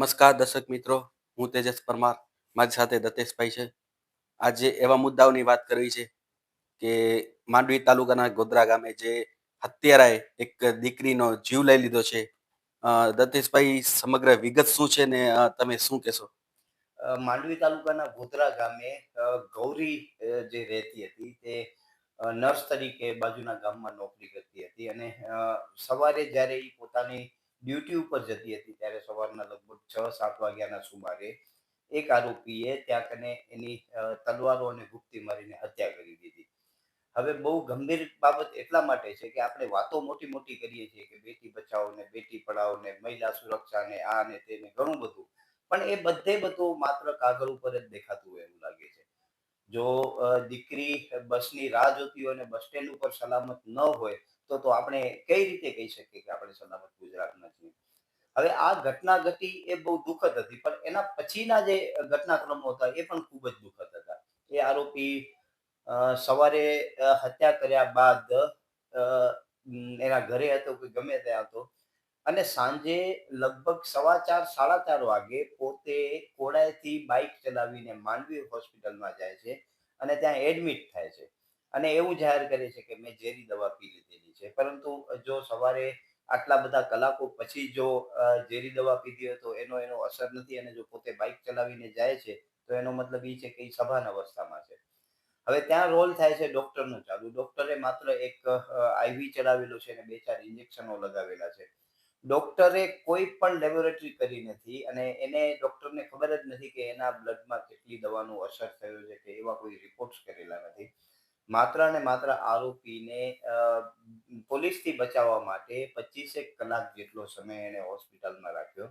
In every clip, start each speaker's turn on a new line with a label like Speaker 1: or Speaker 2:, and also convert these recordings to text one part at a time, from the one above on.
Speaker 1: નમસ્કાર દર્શક મિત્રો, હું તેજસ પરમાર, મારી સાથે દત્તેશભાઈ છે. આજે એવા મુદ્દાઓની વાત કરવી છે કે માંડવી તાલુકાના ગોધરા ગામે જે હત્યારાએ એક દીકરીનો જીવ લઈ લીધો છે. દતેશભાઈ, સમગ્ર વિગત શું છે ને તમે શું કહેશો?
Speaker 2: માંડવી તાલુકાના ગોધરા ગામે ગૌરી જે રહેતી હતી તે નર્સ તરીકે બાજુના ગામમાં નોકરી કરતી હતી અને સવારે જ્યારે એ પોતાની ડ્યુટી ઉપર જતી હતી ત્યારે સવારના લગભગ છ, સાત વાગ્યાના સુમારે એક આરોપીએ ત્યાં કને એની તલવારો અને ગુપ્તી મારીને હત્યા કરી દીધી. હવે બહુ ગંભીર બાબત એટલા માટે છે કે આપણે વાતો મોટી મોટી કરીએ છીએ કે બેટી બચાવો ને બેટી પઢાઓ ને મહિલા સુરક્ષા ને આ ને તે ને ઘણું બધું. પણ એ બધે બધું માત્ર કાગળ ઉપર જ દેખાતું હોય એવું લાગે છે. જો દીકરી બસની રાહ જોતી હોય અને બસ સ્ટેન્ડ ઉપર સલામત ન હોય તો તો આપણે કઈ રીતે કહી શકીએ કે આપણે સલામત હવે આ ઘટના ઘટી એ બહુ દુઃખદ હતી, પણ એના પછીના જે ઘટનાક્રમો હતા એ પણ ખૂબ જ દુઃખદ હતા. એ આરોપી સવારે હત્યા કર્યા બાદ એના ઘરે હતો કે ગમે ત્યાં હતો, અને સાંજે લગભગ સવા ચાર, સાડા ચાર વાગે પોતે કોડાયથી બાઇક ચલાવીને માંડવી હોસ્પિટલમાં જાય છે અને ત્યાં એડમિટ થાય છે. અને એવું જાહેર કરે છે કે મેં ઝેરી દવા પી લીધેલી છે. પરંતુ જો સવારે આટલા બધા કલાકો પછી જો ઝેરી દવા પીધી હોય તો એનો એનો અસર નથી અને જો પોતે બાઇક ચલાવીને જાય છે, તો એનો મતલબ એ છે કે એ સભાન અવસ્થામાં છે. હવે ત્યાં રોલ થાય છે ડોક્ટરનો ચાલુ ડોક્ટરે માત્ર એક આઈવી ચલાવેલો છે અને બે ચાર ઇન્જેક્શનો લગાવેલા છે. ડોક્ટરે કોઈ પણ લેબોરેટરી કરી નથી અને એને ડોક્ટરને ખબર જ નથી કે એના બ્લડમાં કેટલી દવાનું અસર થયો છે કે એવા કોઈ રિપોર્ટ્સ કરેલા નથી. માત્ર અને માત્ર આરોપીને પોલીસથી બચાવવા માટે પચીસેક કલાક જેટલો સમય એને હોસ્પિટલમાં રાખ્યો.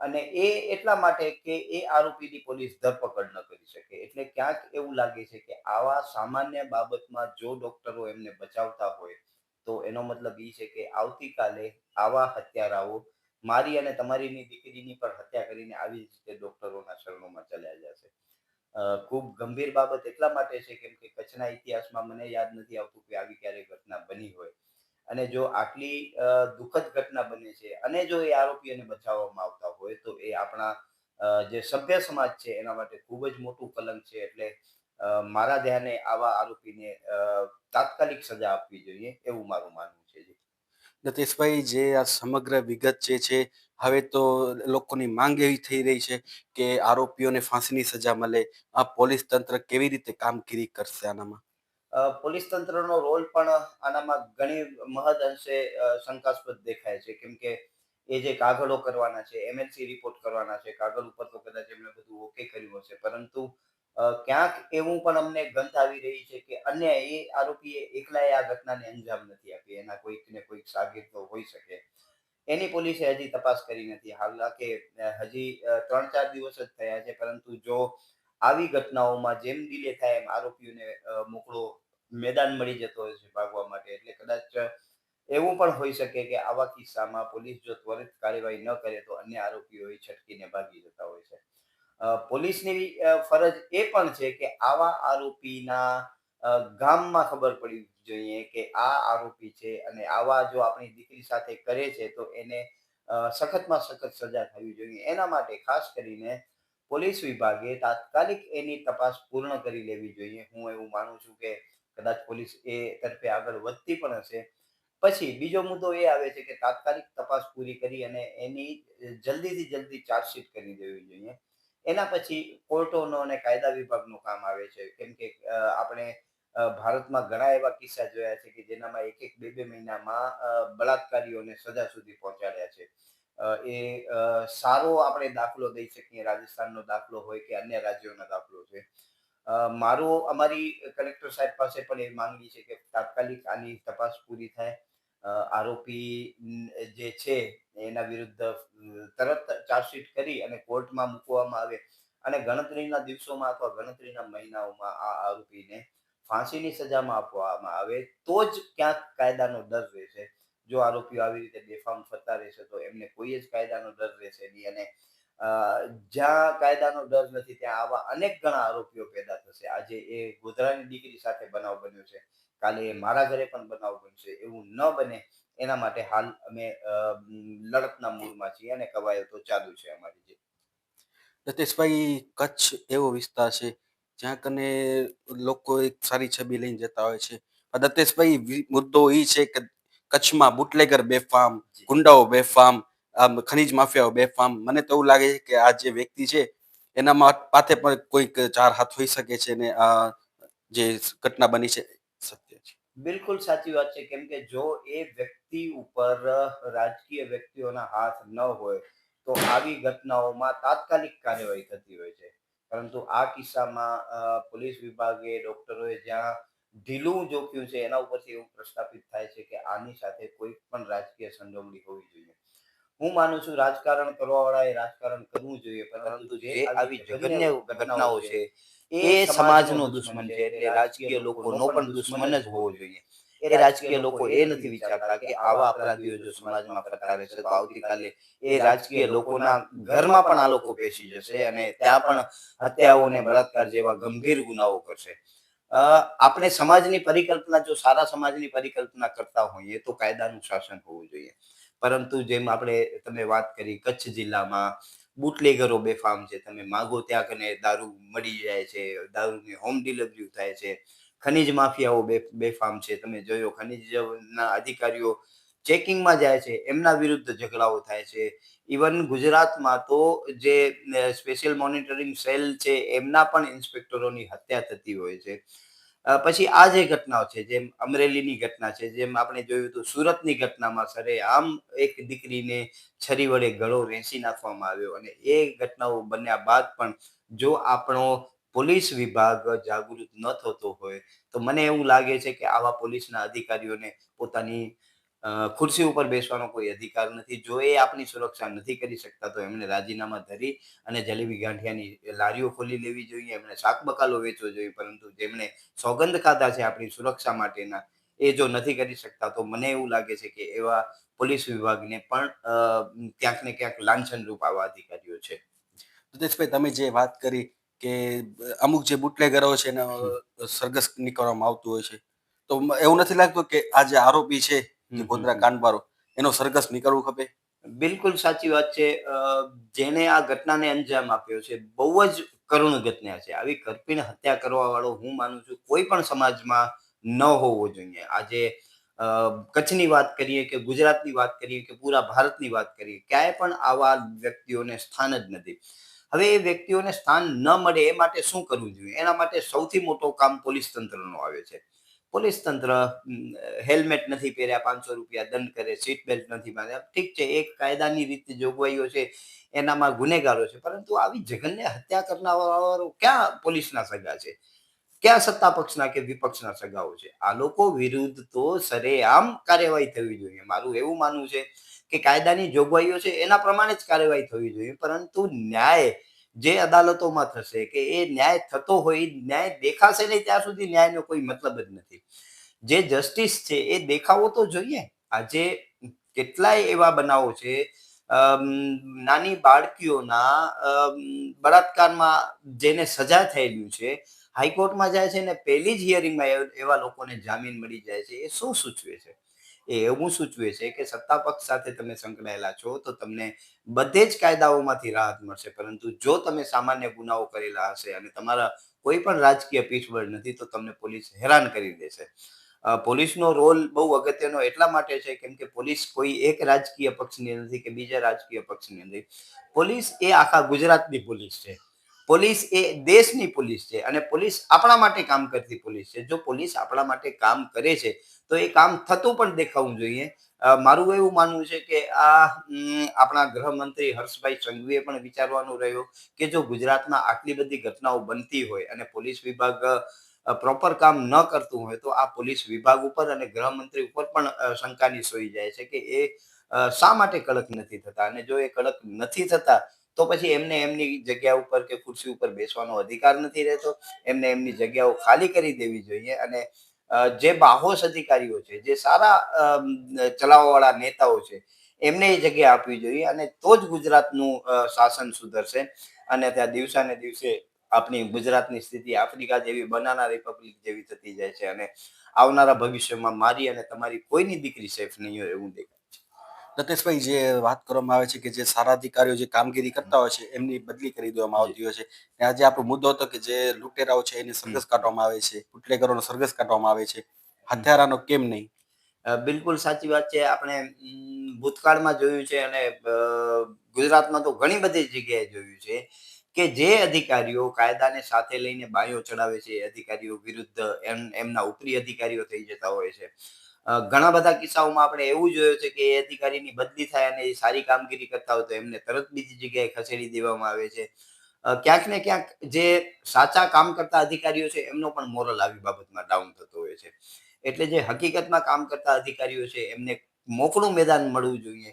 Speaker 2: અને એ એટલા માટે કે એ આરોપીની પોલીસ ધરપકડ ન કરી શકે. એટલે ક્યાંક એવું લાગે છે કે આવા સામાન્ય બાબતમાં જો ડોક્ટરો એમને બચાવતા હોય, તો એનો મતલબ એ છે કે આવતીકાલે આવા હત્યારાઓ મારી અને તમારીની દીકરીની પણ હત્યા કરીને આવી જ રીતે ડોક્ટરોના શરણોમાં ચલ્યા જશે. ખૂબ ગંભીર બાબત એટલા માટે છે કેમ કે કચ્છના ઇતિહાસમાં મને યાદ નથી આવતું કે આવી ક્યારેય ઘટના બની હોય. અને જો આટલી દુઃખદ ઘટના બને છે અને જો એ આરોપીઓને બચાવવામાં આવતા હોય તો એ આપણા જે સભ્ય સમાજ છે એના માટે ખૂબ જ મોટું કલંક છે એટલે મારા ધ્યાને આવા આરોપીને તાત્કાલિક સજા આપવી જોઈએ એવું મારું માનવું છે જી.
Speaker 1: દત્તેશભાઈ જે આ સમગ્ર વિગત જે છે હવે તો લોકોની માંગ એવી થઈ રહી છે કે આરોપીઓને ફાંસીની સજા મળે. આ પોલીસ તંત્ર કેવી રીતે કામગીરી કરશે આનામાં?
Speaker 2: પોલીસ તંત્રનો રોલ પણ આનામાં ઘણી મહદ અંશે શંકાસ્પદ દેખાય છે. કેમ કે એ જે કાગળો કરવાના છે એમએલસી રિપોર્ટ કરવાના છે, કાગળ ઉપર તો કદાચ એમણે બધું ઓકે કર્યું હશે. પરંતુ ક્યાંક એવું પણ અમને ગંધ આવી રહી છે કે અન્ય એ આરોપીએ એકલાએ આ ઘટનાને અંજામ નથી આપી. એના કોઈક ને કોઈક સાગીર તો હોઈ શકે. એની પોલીસે હજી તપાસ કરી નથી. હાલાકે હજી ત્રણ ચાર દિવસ જ થયા છે, પરંતુ જો આવી ઘટનાઓમાં જેમ ડીલે થાય એમ આરોપીઓને મોકળો મેદાન મળી જતો હોય છે ભાગવા માટે. એટલે કદાચ એવું પણ હોઈ શકે કે આવા કિસ્સામાં પોલીસ જો ત્વરિત કાર્યવાહી ન કરે તો અન્ય આરોપીઓ છટકીને ભાગી જતા હોય છે. પોલીસની ફરજ એ પણ છે કે આવા આરોપીના ગામમાં ખબર પડવી જોઈએ કે આ આરોપી છે અને આવા જો આપણી દીકરી સાથે કરે છે, તો એને સખતમાં સખત સજા થવી જોઈએ. એના માટે ખાસ કરીને પોલીસ વિભાગે તાત્કાલિક એની તપાસ પૂર્ણ કરી લેવી જોઈએ. હું એવું માનું છું કે કદાચ પોલીસ એ તરફે આગળ વધતી પણ હશે. પછી બીજો મુદ્દો એ આવે છે કે તાત્કાલિક તપાસ પૂરી કરી અને એની જલ્દીથી જલ્દી ચાર્જશીટ કરી દેવી જોઈએ. એના પછી કોર્ટોનો અને કાયદા વિભાગનું કામ આવે છે. કેમ કે આપણે ભારતમાં ઘણા એવા કિસ્સા જોયા છે કે જેનામાં એક એક બે બે મહિનામાં બળાત્કારીઓને સજા સુધી પહોંચાડ્યા છે. એ સારો આપણે દાખલો દઈ શકીએ, રાજસ્થાનનો દાખલો હોય કે અન્ય રાજ્યોનો દાખલો છે. મારો, અમારી કલેક્ટર સાહેબ પાસે પણ એ માંગણી છે કે તાત્કાલિક આની તપાસ પૂરી થાય. આરોપી જે છે એના વિરુદ્ધ તરત ચાર્જશીટ કરી અને કોર્ટમાં મૂકવામાં આવે. અને ગણતરીના દિવસોમાં અથવા ગણતરીના મહિનાઓમાં આ આરોપીને ફાંસીની સજામાં આપવામાં આવે તો જ ક્યાંક કાયદાનો ડર રહેશે. જો આરોપીઓ આવી રીતે બેફામ ફરતા રહેશે તો એમને કોઈ જ કાયદાનો ડર રહેશે નહીં અને જ્યાં કાયદાનો ડર નથી ત્યાં આવા અનેક ઘણા આરોપીઓ પેદા થશે. આજે એ ગોધરાની દીકરી સાથે બનાવ બન્યો છે. કાલે એ મારા ઘરે પણ બનાવ બનશે. એવું ન બને. એના માટે હાલ અમે લડતના મૂળમાં છીએ અને કવાયતો ચાલુ છે અમારી જે.
Speaker 1: રતેશભાઈ, કચ્છ એવો વિસ્તાર છે જ્યાં કને લોકો એક સારી છબી લઈને જતા હોય છે. દત્તેશભાઈ મુદ્દો એ છે કે કચ્છમાં બુટલેગર બેફામ ગુંડાઓ બેફામ આમ ખનીજ માફિયાઓ બેફામ. મને તો એવું લાગે છે કે આ જે વ્યક્તિ છે એના પાથે પણ કોઈક ચાર હાથ હોઈ શકે છે ને આ જે ઘટના બની છે સત્ય છે.
Speaker 2: બિલકુલ સાચી વાત છે. કેમ કે જો એ વ્યક્તિ ઉપર રાજકીય વ્યક્તિઓના હાથ ન હોય તો આવી ઘટનાઓમાં તાત્કાલિક કાર્યવાહી થતી હોય છે. પરંતુ આ કિસ્સામાં પોલીસ વિભાગે ડોક્ટરોએ જ્યાં ઢીલું જોખ્યું છે એના ઉપરથી એવું પ્રસ્થાપિત થાય છે કે આની સાથે કોઈ પણ રાજકીય સંડોવણી હોવી જોઈએ. હું માનું છું રાજકારણ કરવા વાળાએ રાજકારણ કરવું જોઈએ પરંતુ જે આવી જઘન્ય ઘટનાઓ છે એ સમાજનો દુશ્મન છે એટલે રાજકીય લોકોનો પણ દુશ્મન જ હોવો જોઈએ. એ રાજકીય લોકો એ નથી વિચારતા કે આવા અપરાધીઓ જો સમાજમાં ફરતા છે, તો આવતીકાલે એ રાજકીય લોકોના ઘરમાં પણ આ લોકો પેશી જશે અને ત્યાં પણ હત્યાઓ અને બળાત્કાર જેવા ગંભીર ગુનાઓ કરશે. આપણે સમાજની પરિકલ્પના, જો સારા સમાજની પરિકલ્પના કરતા હોઈએ તો કાયદાનું શાસન હોવું જોઈએ. પરંતુ જેમ આપણે તમે વાત કરી કચ્છ જિલ્લામાં બુટલેગરો બેફામ છે, તમે માગો ત્યાં કને દારૂ મળી જાય છે, દારૂની હોમ ડિલિવરી થાય છે ખનીજ માફિયાઓ બે બેફામ છે, તમે જોયો. ખનીજના અધિકારીઓ ચેકિંગમાં જાય છે, એમના વિરુદ્ધ ઝઘડાઓ થાય છે. ઇવન ગુજરાતમાં તો જે સ્પેશિયલ મોનિટરિંગ સેલ છે, એમના પણ ઇન્સ્પેક્ટરોની હત્યા થતી હોય છે. પછી આ જે ઘટનાઓ છે, જેમ અમરેલીની ઘટના છે, જેમ આપણે જોયું હતું, સુરતની ઘટનામાં સરે આમ એક દીકરીને છરી વડે ગળો રેંસી નાખવામાં આવ્યો અને એ ઘટનાઓ બન્યા બાદ પણ જો આપણો પોલીસ વિભાગ જાગૃત ન થતો હોય, તો મને એવું લાગે છે કે આવા પોલીસના અધિકારીઓને પોતાની ખુરશી ઉપર બેસવાનો કોઈ અધિકાર નથી. જો એ આપણી સુરક્ષા નથી કરી શકતા, તો એમણે રાજીનામા ધરી અને જલેબી ગાંઠિયાની લારીઓ ખોલી લેવી જોઈએ એમણે શાક બકાલો વેચવો જોઈએ, પરંતુ જેમણે સોગંદ ખાધા છે આપણી સુરક્ષા માટેના, એ જો નથી કરી શકતા, તો મને એવું લાગે છે કે એવા પોલીસ વિભાગને પણ ક્યાંક ને ક્યાંક લાંછન રૂપ આવા અધિકારીઓ છે.
Speaker 1: દતેશભાઈ તમે જે વાત કરી કે અમુક જે બુટલેગરો છે એને સરઘસ નીકળવામાં આવતું હોય છે. તો એવું નથી લાગતું કે આ જે આરોપી છે જે ગોધરા કાનબારો એનો સરઘસ નીકળવું ખપે?
Speaker 2: બિલકુલ સાચી વાત છે. જેને આ ઘટનાને અંજામ આપ્યો છે બહુ જ કરુણ ઘટના છે. આવી કરપીણ હત્યા કરવા વાળો હું માનું છું કોઈ પણ સમાજમાં ન હોવો જોઈએ. આજે કચ્છની વાત કરીએ કે ગુજરાતની વાત કરીએ કે પૂરા ભારતની વાત કરીએ ક્યાંય પણ આવા વ્યક્તિઓને સ્થાન જ નથી. હવે એ વ્યક્તિઓને સ્થાન ન મળે એ માટે શું કરવું જોઈએ? એના માટે સૌથી મોટો કામ પોલીસ તંત્રનો આવે છે. પોલીસ તંત્ર હેલ્મેટ નથી પહેર્યા, પાંચસો રૂપિયા દંડ કરે, સીટ બેલ્ટ નથી બાંધ્યા. ઠીક છે, એક કાયદાની રીતે જોગવાઈઓ છે, એનામાં ગુનેગારો છે, પરંતુ આવી જઘન્ય હત્યા કરનારાઓ ક્યાં પોલીસના સગા છે? ક્યાં સત્તા પક્ષના કે વિપક્ષના સગાઓ છે? આ લોકો વિરુદ્ધ તો સરેઆમ કાર્યવાહી થવી જોઈએ. મારું એવું માનવું છે કે કાયદાની જોગવાઈઓ છે, એના પ્રમાણે જ કાર્યવાહી થવી જોઈએ. પરંતુ ન્યાય જે અદાલતોમાં થશે, કે એ ન્યાય થતો હોય, ન્યાય દેખાશે નહીં ત્યાં સુધી ન્યાયનો કોઈ મતલબ જ નથી. જે જસ્ટિસ છે, એ દેખાવો તો જોઈએ. આજે કેટલાય એવા બનાવો છે નાની બાળકીઓના બળાત્કારમાં જેને સજા થયેલું છે, હાઈકોર્ટમાં જાય છે ને પહેલી જ હિયરિંગમાં એવા લોકોને જામીન મળી જાય છે, એ શું સૂચવે છે? એ એવું સૂચવે છે કે સત્તા પક્ષ સાથે તમે સંકળાયેલા છો, તો તમને બધે જ કાયદાઓમાંથી રાહત મળશે. પરંતુ જો તમે સામાન્ય ગુનાઓ કરેલા હશે અને તમારા કોઈ પણ રાજકીય પીઠબળ નથી, તો તમને પોલીસ હેરાન કરી દેશે. પોલીસનો રોલ બહુ અગત્યનો એટલા માટે છે કેમ કે પોલીસ કોઈ એક રાજકીય પક્ષની નથી કે બીજા રાજકીય પક્ષની નથી. પોલીસ એ આખા ગુજરાતની પોલીસ છે. પોલીસ એ દેશની પોલીસ છે અને પોલીસ આપણા માટે કામ કરતી પોલીસ છે. જો પોલીસ આપણા માટે કામ કરે છે, તો એ કામ થતું પણ દેખાવું જોઈએ. મારું એવું માનવું છે કે આ આપણા ગૃહમંત્રી હર્ષભાઈ સંઘવીએ પણ વિચારવાનું રહ્યું કે જો ગુજરાતમાં આટલી બધી ઘટનાઓ બનતી હોય અને પોલીસ વિભાગ પ્રોપર કામ ન કરતું હોય, તો આ પોલીસ વિભાગ ઉપર અને ગૃહમંત્રી ઉપર પણ શંકાની સોઈ જાય છે કે એ શા માટે કડક નથી થતા? અને જો એ કડક નથી થતા તો પછી એમને એમની જગ્યા ઉપર કે ખુરશી ઉપર બેસવાનો અધિકાર નથી રહેતો. એમને એમની જગ્યાઓ ખાલી કરી દેવી જોઈએ અને જે બાહોશ અધિકારીઓ છે, જે સારા ચલાવવાવાળા નેતાઓ છે, એમને એ જગ્યા આપવી જોઈએ અને તો જ ગુજરાતનું શાસન સુધરશે અને ત્યાં દિવસાને દિવસે આપણી ગુજરાતની સ્થિતિ આફ્રિકા જેવી, બનાના રિપબ્લિક જેવી થતી જાય છે અને આવનારા ભવિષ્યમાં મારી અને તમારી કોઈની દીકરી સેફ નહીં હોય એવું દેખાય.
Speaker 1: દત્તેશભાઈ જે વાત કરવામાં આવે છે કે જે સારા અધિકારીઓ જે કામગીરી કરતા હોય છે એમની બદલી કરી દેવામાં આવતી હોય છે. આજે આપણો મુદ્દો હતો કે જે લૂંટેરાઓ છે એને સરઘસ કાઢવામાં આવે છે બુટલેગરોનો સરઘસ કાઢવામાં આવે છે. હથિયારાનો કેમ નહીં?
Speaker 2: બિલકુલ સાચી વાત છે. આપણે ભૂતકાળમાં જોયું છે અને ગુજરાતમાં તો ઘણી બધી જગ્યાએ જોયું છે કે જે અધિકારીઓ કાયદાને સાથે લઈને બાયો ચડાવે છે અધિકારીઓ વિરુદ્ધ એમ એમના ઉપરી અધિકારીઓ થઈ જતા હોય છે. ઘણા બધા કિસ્સાઓમાં આપણે એવું જોયું છે કે એ અધિકારીની બદલી થાય અને એ સારી કામગીરી કરતા હોય તો એમને તરત બીજી જગ્યાએ ખસેડી દેવામાં આવે છે. ક્યાંક ને ક્યાંક જે સાચા કામ કરતા અધિકારીઓ છે, એમનો પણ મોરલ આવી બાબતમાં ડાઉન થતો હોય છે. એટલે જે હકીકતમાં કામ કરતા અધિકારીઓ છે, એમને મોકળું મેદાન મળવું જોઈએ.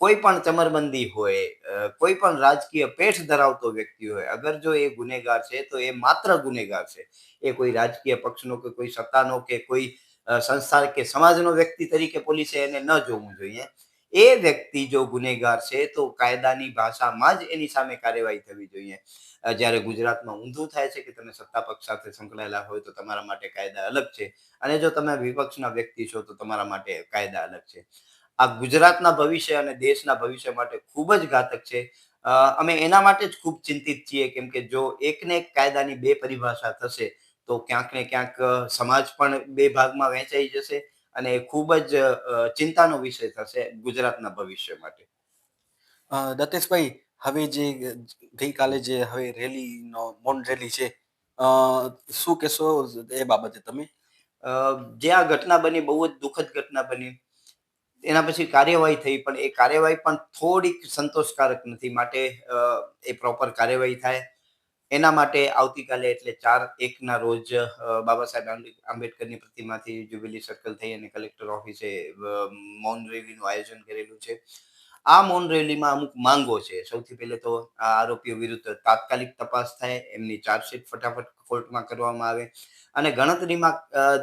Speaker 2: કોઈ પણ ચમરબંધી હોય કોઈ પણ રાજકીય પેઠ ધરાવતો વ્યક્તિ હોય, અગર જો એ ગુનેગાર છે, તો એ માત્ર ગુનેગાર છે. એ કોઈ રાજકીય પક્ષનો કે કોઈ સત્તાનો કે કોઈ સંસ્થા કે સમાજનો વ્યક્તિ તરીકે પોલીસે એને ન જોવું જોઈએ. એ વ્યક્તિ જો ગુનેગાર છે તો કાયદાની ભાષામાં જ એની સામે કાર્યવાહી થવી જોઈએ. જ્યારે ગુજરાતમાં ઊંધું થાય છે કે તમે સત્તા પક્ષ સાથે સંકળાયેલા હોય તો તમારા માટે કાયદા અલગ છે અને જો તમે વિપક્ષના વ્યક્તિ છો તો તમારા માટે કાયદા અલગ છે. આ ગુજરાતના ભવિષ્ય અને દેશના ભવિષ્ય માટે ખૂબ જ ઘાતક છે. અમે એના માટે જ ખૂબ ચિંતિત છીએ કેમ કે જો એકને એક કાયદાની બે પરિભાષા થશે તો ક્યાંક ને ક્યાંક સમાજ પણ બે ભાગમાં વહેંચાઈ જશે અને એ ખૂબ જ ચિંતાનો વિષય થશે ગુજરાતના ભવિષ્ય માટે.
Speaker 1: દતેશભાઈ હવે જે ગઈકાલે જે હવે રેલીનો મૌન રેલી છે શું કહેશો એ બાબતે તમે?
Speaker 2: જે આ ઘટના બની બહુ જ દુઃખદ ઘટના બની એના પછી કાર્યવાહી થઈ પણ એ કાર્યવાહી પણ થોડીક સંતોષકારક નથી માટે એ પ્રોપર કાર્યવાહી થાય. એના માટે આવતીકાલે એટલે ચાર એકના રોજ બાબા સાહેબ આંબે- આંબેડકરની પ્રતિમાથી જ્યુબિલી સર્કલ થઈ અને કલેક્ટર ઓફિસે મૌન રેલીનું આયોજન કરેલું છે. આ મૌન રેલીમાં અમુક માંગો છે. સૌથી પહેલે તો આ આરોપીઓ વિરુદ્ધ તાત્કાલિક તપાસ થાય, એમની ચાર્જશીટ ફટાફટ કોર્ટમાં કરવામાં આવે અને ગણતરીમાં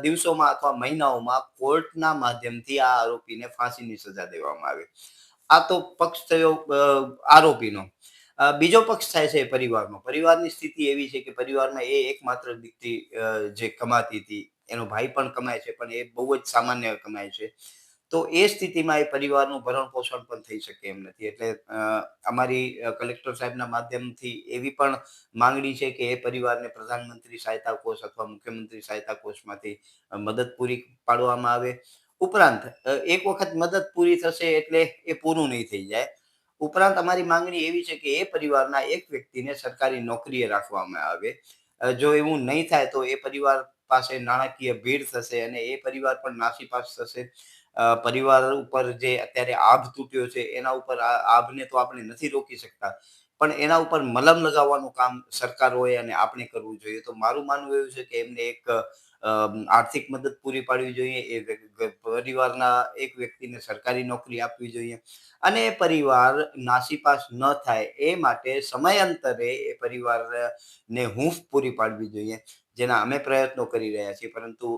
Speaker 2: દિવસોમાં અથવા મહિનાઓમાં કોર્ટના માધ્યમથી આ આરોપીને ફાંસીની સજા દેવામાં આવે. આ તો પક્ષ થયો આરોપીનો. બીજો પક્ષ થાય છે પરિવારનો પરિવારની સ્થિતિ એવી છે કે પરિવારમાં એ એકમાત્ર દીકરી જે કમાતી હતી, એનો ભાઈ પણ કમાય છે, પણ એ બહુ જ સામાન્ય કમાય છે. તો એ સ્થિતિમાં એ પરિવારનું ભરણ પોષણ પણ થઈ શકે એમ નથી. એટલે અમારી કલેક્ટર સાહેબના માધ્યમથી એવી પણ માંગણી છે કે એ પરિવારને પ્રધાનમંત્રી સહાયતા કોષ અથવા મુખ્યમંત્રી સહાયતા કોષમાંથી મદદ પૂરી પાડવામાં આવે. ઉપરાંત એક વખત મદદ પૂરી થશે એટલે એ પૂરું નહીં થઈ જાય. ઉપરાંત અમારી માંગણી એવી છે કે એ પરિવારના એક વ્યક્તિને સરકારી નોકરીએ રાખવામાં આવે. જો એવું નહીં થાય તો એ પરિવાર પાસે નાણાકીય ભીડ થશે અને એ પરિવાર પણ નાસીપાસ થશે. પરિવાર ઉપર જે અત્યારે આભ તૂટ્યો છે, એના ઉપર આભને તો આપણે નથી રોકી શકતા. પણ એના ઉપર મલમ લગાવવાનું કામ સરકાર હોય અને આપણે કરવું જોઈએ, તો મારું માનવું એવું છે કે એમને એક આર્થિક મદદ પૂરી પાડવી જોઈએ, એ પરિવારના એક વ્યક્તિને સરકારી નોકરી આપવી જોઈએ અને એ પરિવાર નાસીપાસ ન થાય એ માટે સમયાંતરે એ પરિવારને હૂંફ પૂરી પાડવી જોઈએ, જેના અમે પ્રયત્નો કરી રહ્યા છીએ. પરંતુ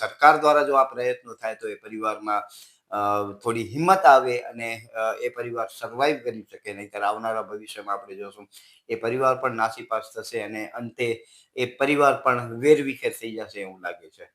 Speaker 2: સરકાર દ્વારા જો આ પ્રયત્નો થાય તો એ પરિવારમાં થોડી હિંમત આવે અને એ પરિવાર સર્વાઈવ કરી શકે, નહીંતર આવનારા ભવિષ્યમાં આપણે જોશું, એ પરિવાર પણ નાસીપાસ થશે અને અંતે એ પરિવાર પણ વેરવિખેર થઈ જશે એવું લાગે છે.